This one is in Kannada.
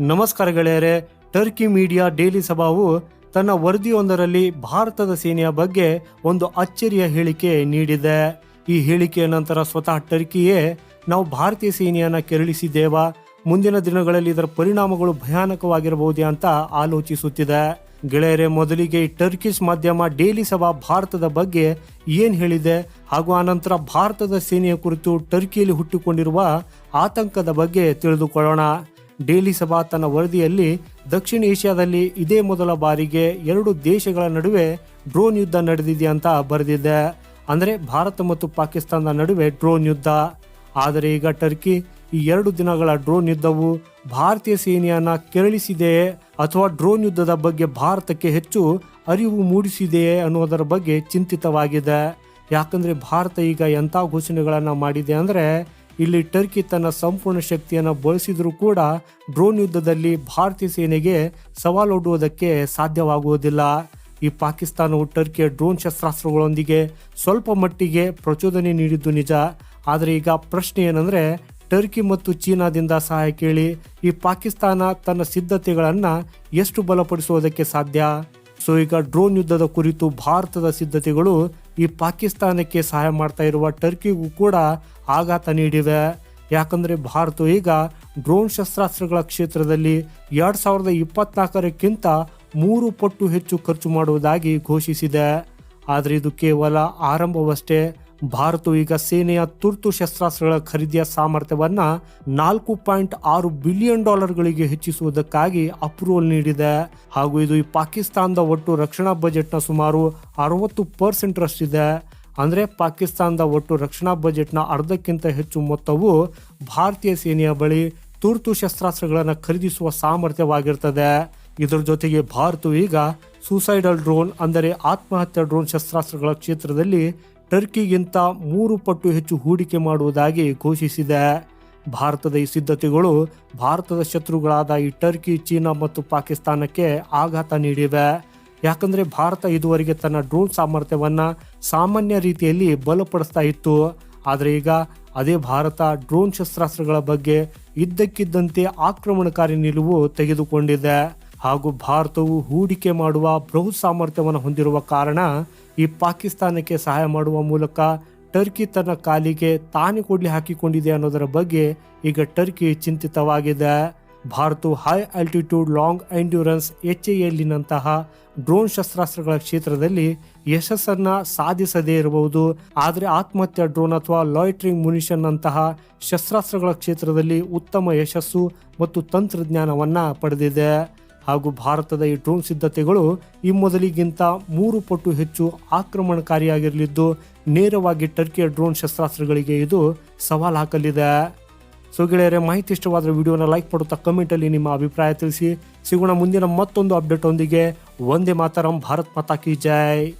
ನಮಸ್ಕಾರ ಗೆಳೆಯರೆ, ಟರ್ಕಿ ಮೀಡಿಯಾ ಡೈಲಿ ಸಭಾವು ತನ್ನ ವರದಿಯೊಂದರಲ್ಲಿ ಭಾರತದ ಸೇನೆಯ ಬಗ್ಗೆ ಒಂದು ಅಚ್ಚರಿಯ ಹೇಳಿಕೆ ನೀಡಿದೆ. ಈ ಹೇಳಿಕೆಯ ನಂತರ ಸ್ವತಃ ಟರ್ಕಿಯೇ ನಾವು ಭಾರತೀಯ ಸೇನೆಯನ್ನ ಕೆರಳಿಸಿದ್ದೇವಾ? ಮುಂದಿನ ದಿನಗಳಲ್ಲಿ ಇದರ ಪರಿಣಾಮಗಳು ಭಯಾನಕವಾಗಿರಬಹುದೇ ಅಂತ ಆಲೋಚಿಸುತ್ತಿದೆ. ಗೆಳೆಯರೆ, ಮೊದಲಿಗೆ ಟರ್ಕಿಶ್ ಮಾಧ್ಯಮ ಡೇಲಿ ಸಭಾ ಭಾರತದ ಬಗ್ಗೆ ಏನು ಹೇಳಿದೆ? ಹಾಗೂ ಆನಂತರ ಭಾರತದ ಸೇನೆಯ ಕುರಿತು ಟರ್ಕಿಯಲ್ಲಿ ಹುಟ್ಟಿಕೊಂಡಿರುವ ಆತಂಕದ ಬಗ್ಗೆ ತಿಳಿದುಕೊಳ್ಳೋಣ. ಡೈಲಿ ಸಭಾ ತನ್ನ ವರದಿಯಲ್ಲಿ ದಕ್ಷಿಣ ಏಷ್ಯಾದಲ್ಲಿ ಇದೇ ಮೊದಲ ಬಾರಿಗೆ ಎರಡು ದೇಶಗಳ ನಡುವೆ ಡ್ರೋನ್ ಯುದ್ಧ ನಡೆದಿದೆ ಅಂತ ಬರೆದಿದೆ. ಅಂದರೆ ಭಾರತ ಮತ್ತು ಪಾಕಿಸ್ತಾನದ ನಡುವೆ ಡ್ರೋನ್ ಯುದ್ಧ. ಆದರೆ ಈಗ ಟರ್ಕಿ ಈ ಎರಡು ದಿನಗಳ ಡ್ರೋನ್ ಯುದ್ಧವು ಭಾರತೀಯ ಸೇನೆಯನ್ನು ಕೆರಳಿಸಿದೆಯೇ ಅಥವಾ ಡ್ರೋನ್ ಯುದ್ಧದ ಬಗ್ಗೆ ಭಾರತಕ್ಕೆ ಹೆಚ್ಚು ಅರಿವು ಮೂಡಿಸಿದೆಯೇ ಅನ್ನೋದರ ಬಗ್ಗೆ ಚಿಂತಿತವಾಗಿದೆ. ಯಾಕಂದರೆ ಭಾರತ ಈಗ ಎಂಥ ಘೋಷಣೆಗಳನ್ನು ಮಾಡಿದೆ ಅಂದ್ರೆ ಇಲ್ಲಿ ಟರ್ಕಿ ತನ್ನ ಸಂಪೂರ್ಣ ಶಕ್ತಿಯನ್ನು ಬಳಸಿದರೂ ಕೂಡ ಡ್ರೋನ್ ಯುದ್ಧದಲ್ಲಿ ಭಾರತೀಯ ಸೇನೆಗೆ ಸವಾಲೊಡ್ಡುವುದಕ್ಕೆ ಸಾಧ್ಯವಾಗುವುದಿಲ್ಲ. ಈ ಪಾಕಿಸ್ತಾನವು ಟರ್ಕಿಯ ಡ್ರೋನ್ ಶಸ್ತ್ರಾಸ್ತ್ರಗಳೊಂದಿಗೆ ಸ್ವಲ್ಪ ಮಟ್ಟಿಗೆ ಪ್ರಚೋದನೆ ನೀಡಿದ್ದು ನಿಜ. ಆದರೆ ಈಗ ಪ್ರಶ್ನೆ ಏನಂದರೆ, ಟರ್ಕಿ ಮತ್ತು ಚೀನಾದಿಂದ ಸಹಾಯ ಕೇಳಿ ಈ ಪಾಕಿಸ್ತಾನ ತನ್ನ ಸಿದ್ಧತೆಗಳನ್ನು ಎಷ್ಟು ಬಲಪಡಿಸುವುದಕ್ಕೆ ಸಾಧ್ಯ? ಸೊ ಈಗ ಡ್ರೋನ್ ಯುದ್ಧದ ಕುರಿತು ಭಾರತದ ಸಿದ್ಧತೆಗಳು ಈ ಪಾಕಿಸ್ತಾನಕ್ಕೆ ಸಹಾಯ ಮಾಡ್ತಾ ಇರುವ ಟರ್ಕಿಗೂ ಕೂಡ ಆಘಾತ ನೀಡಿವೆ. ಯಾಕಂದ್ರೆ ಭಾರತ ಈಗ ಡ್ರೋನ್ ಶಸ್ತ್ರಾಸ್ತ್ರಗಳ ಕ್ಷೇತ್ರದಲ್ಲಿ ಎರಡು ಸಾವಿರದ ಇಪ್ಪತ್ನಾಲ್ಕರಕ್ಕಿಂತ ಮೂರು ಪಟ್ಟು ಹೆಚ್ಚು ಖರ್ಚು ಮಾಡುವುದಾಗಿ ಘೋಷಿಸಿದೆ. ಆದರೆ ಇದು ಕೇವಲ ಆರಂಭವಷ್ಟೇ. ಭಾರತವು ಈಗ ಸೇನೆಯ ತುರ್ತು ಶಸ್ತ್ರಾಸ್ತ್ರಗಳ ಖರೀದಿಯ ಸಾಮರ್ಥ್ಯವನ್ನ ನಾಲ್ಕು ಪಾಯಿಂಟ್ ಆರು ಬಿಲಿಯನ್ ಡಾಲರ್ಗಳಿಗೆ ಹೆಚ್ಚಿಸುವುದಕ್ಕಾಗಿ ಅಪ್ರೂವಲ್ ನೀಡಿದೆ. ಹಾಗೂ ಇದು ಈ ಪಾಕಿಸ್ತಾನದ ಒಟ್ಟು ರಕ್ಷಣಾ ಬಜೆಟ್ನ ಸುಮಾರು ಅರವತ್ತು ಪರ್ಸೆಂಟ್ ರಷ್ಟಿದೆ. ಅಂದರೆ ಪಾಕಿಸ್ತಾನದ ಒಟ್ಟು ರಕ್ಷಣಾ ಬಜೆಟ್ನ ಅರ್ಧಕ್ಕಿಂತ ಹೆಚ್ಚು ಮೊತ್ತವು ಭಾರತೀಯ ಸೇನೆಯ ಬಳಿ ತುರ್ತು ಶಸ್ತ್ರಾಸ್ತ್ರಗಳನ್ನು ಖರೀದಿಸುವ ಸಾಮರ್ಥ್ಯವಾಗಿರ್ತದೆ. ಇದರ ಜೊತೆಗೆ ಭಾರತವು ಈಗ ಸೂಸೈಡಲ್ ಡ್ರೋನ್ ಅಂದರೆ ಆತ್ಮಹತ್ಯಾ ಡ್ರೋನ್ ಶಸ್ತ್ರಾಸ್ತ್ರಗಳ ಕ್ಷೇತ್ರದಲ್ಲಿ ಟರ್ಕಿಗಿಂತ ಮೂರು ಪಟ್ಟು ಹೆಚ್ಚು ಹೂಡಿಕೆ ಮಾಡುವುದಾಗಿ ಘೋಷಿಸಿದೆ. ಭಾರತದ ಈ ಸಿದ್ಧತೆಗಳು ಭಾರತದ ಶತ್ರುಗಳಾದ ಈ ಟರ್ಕಿ, ಚೀನಾ ಮತ್ತು ಪಾಕಿಸ್ತಾನಕ್ಕೆ ಆಘಾತ ನೀಡಿವೆ. ಯಾಕಂದರೆ ಭಾರತ ಇದುವರೆಗೆ ತನ್ನ ಡ್ರೋನ್ ಸಾಮರ್ಥ್ಯವನ್ನು ಸಾಮಾನ್ಯ ರೀತಿಯಲ್ಲಿ ಬಲಪಡಿಸ್ತಾ ಇತ್ತು. ಆದರೆ ಈಗ ಅದೇ ಭಾರತ ಡ್ರೋನ್ ಶಸ್ತ್ರಾಸ್ತ್ರಗಳ ಬಗ್ಗೆ ಇದ್ದಕ್ಕಿದ್ದಂತೆ ಆಕ್ರಮಣಕಾರಿ ನಿಲುವು ತೆಗೆದುಕೊಂಡಿದೆ. ಹಾಗೂ ಭಾರತವು ಹೂಡಿಕೆ ಮಾಡುವ ಬೃಹತ್ ಸಾಮರ್ಥ್ಯವನ್ನು ಹೊಂದಿರುವ ಕಾರಣ ಈ ಪಾಕಿಸ್ತಾನಕ್ಕೆ ಸಹಾಯ ಮಾಡುವ ಮೂಲಕ ಟರ್ಕಿ ತನ್ನ ಕಾಲಿಗೆ ತಾನೇ ಕೂಡಲಿ ಹಾಕಿಕೊಂಡಿದೆ ಅನ್ನೋದರ ಬಗ್ಗೆ ಈಗ ಟರ್ಕಿ ಚಿಂತಿತವಾಗಿದೆ. ಭಾರತವು high altitude long endurance H ಎಲ್ಲಿನಂತಹ drone ಶಸ್ತ್ರಾಸ್ತ್ರಗಳ ಕ್ಷೇತ್ರದಲ್ಲಿ ಯಶಸ್ಸನ್ನ ಸಾಧಿಸದೇ ಇರಬಹುದು. ಆದರೆ ಆತ್ಮಹತ್ಯಾ ಡ್ರೋನ್ ಅಥವಾ ಲಾಯ್ಟ್ರಿಂಗ್ ಮುನಿಷನ್ ಅಂತಹ ಶಸ್ತ್ರಾಸ್ತ್ರಗಳ ಕ್ಷೇತ್ರದಲ್ಲಿ ಉತ್ತಮ ಯಶಸ್ಸು ಮತ್ತು ತಂತ್ರಜ್ಞಾನವನ್ನ ಪಡೆದಿದೆ. ಹಾಗೂ ಭಾರತದ ಈ ಡ್ರೋನ್ ಸಿದ್ಧತೆಗಳು ಈ ಮೊದಲಿಗಿಂತ ಮೂರು ಪಟ್ಟು ಹೆಚ್ಚು ಆಕ್ರಮಣಕಾರಿಯಾಗಿರಲಿದ್ದು, ನೇರವಾಗಿ ಟರ್ಕಿಯ ಡ್ರೋನ್ ಶಸ್ತ್ರಾಸ್ತ್ರಗಳಿಗೆ ಇದು ಸವಾಲು ಹಾಕಲಿದೆ. ಸೊ ಗೆಳೆಯರೆ, ಮಾಹಿತಿ ಇಷ್ಟವಾದರೆ ವಿಡಿಯೋನ ಲೈಕ್ ಮಾಡುತ್ತಾ ಕಮೆಂಟಲ್ಲಿ ನಿಮ್ಮ ಅಭಿಪ್ರಾಯ ತಿಳಿಸಿ. ಸಿಗೋಣ ಮುಂದಿನ ಮತ್ತೊಂದು ಅಪ್ಡೇಟ್ ಒಂದಿಗೆ. ಒಂದೇ ಮಾತರಂ, ಭಾರತ್ ಮಾತಾ ಕಿ ಜೈ.